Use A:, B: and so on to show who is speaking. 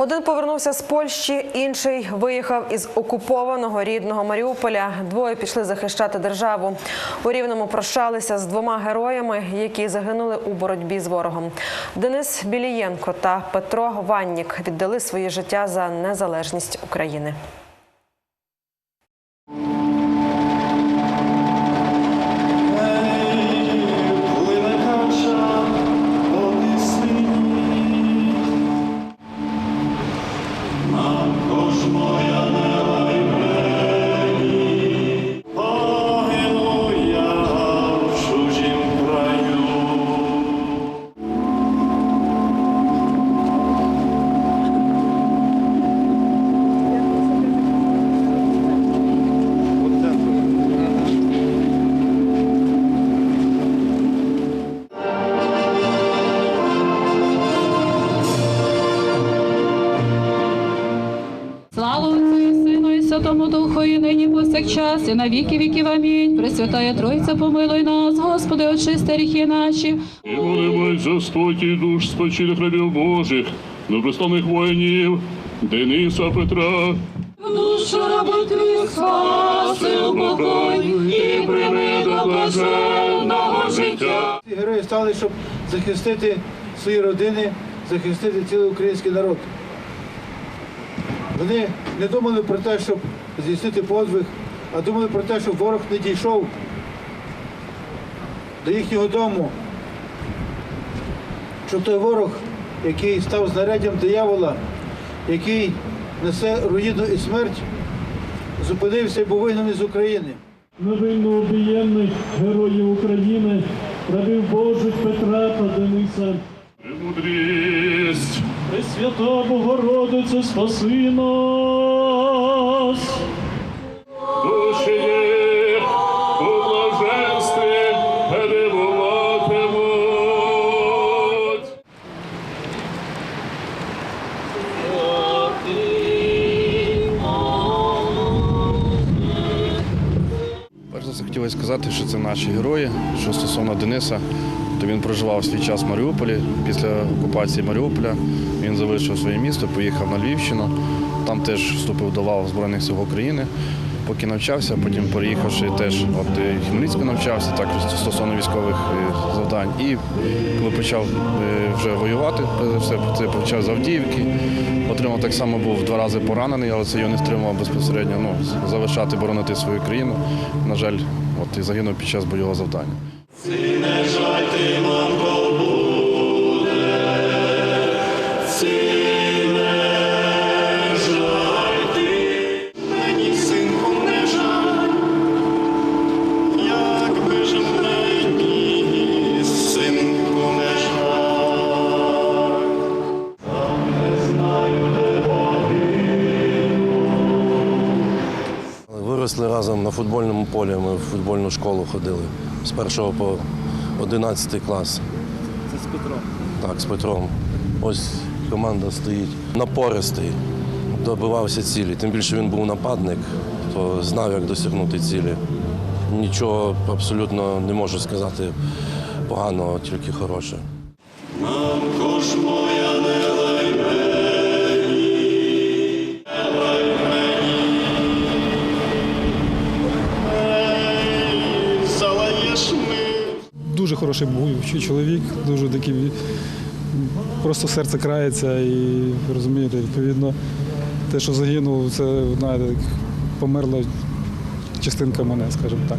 A: Один повернувся з Польщі, інший виїхав із окупованого рідного Маріуполя. Двоє пішли захищати державу. У Рівному прощалися з двома героями, які загинули у боротьбі з ворогом. Денис Білієнко та Петро Ваннік віддали своє життя за незалежність України.
B: Святому Духу, і нині повсякчас, і на віки віків. Амінь. Пресвятая Тройця, помилуй нас, Господи, очисти гріхи наші.
C: І молимось за спокій душ спочилих рабів Божих, доброславних воїнів, Дениса Петра,
B: Душу раби твій спаси, упокой, і прийми до блаженного життя.
D: Ці герої стали, щоб захистити свої родини, захистити цілий український народ. Вони не думали про те, щоб здійснити подвиг, а думали про те, щоб ворог не дійшов до їхнього дому. Щоб той ворог, який став знаряддям диявола, який несе руїну і смерть, зупинився і був вигнаний з України.
E: невинно обієнних героїв України, рабів Божих Петра та Дениса.
C: премудрість,
E: Пресвята Богородице, спаси нас!
C: душі їх у блаженстві перебуватимуть.
F: Перш за все хотілося сказати, що це наші герої. Що стосовно Дениса, то він проживав свій час в Маріуполі. Після окупації Маріуполя він залишив своє місто, поїхав на Львівщину. Там теж вступив до лав Збройних сил України. Поки навчався, потім переїхавши теж от і Хмельницьку навчався, також стосовно військових е, завдань. І коли почав е, вже воювати, все це почав з Авдіївки. Отримав так само був два рази поранений, але це його не стримував безпосередньо ну, залишати боронити свою країну. На жаль, от і загинув під час бойового завдання.
G: Виросли разом на футбольному полі. Ми в футбольну школу ходили з першого по 11 клас. Це з Петром? Так, з Петром. Ось команда стоїть. Напористий, добивався цілі. Тим більше він був нападник, то знав, як досягнути цілі. Нічого абсолютно не можу сказати поганого, тільки хороше.
H: Хороший буючий чоловік, дуже такий просто серце крається і розумієте, відповідно, те, що загинув, це знаєте, померла частинка мене, скажімо так.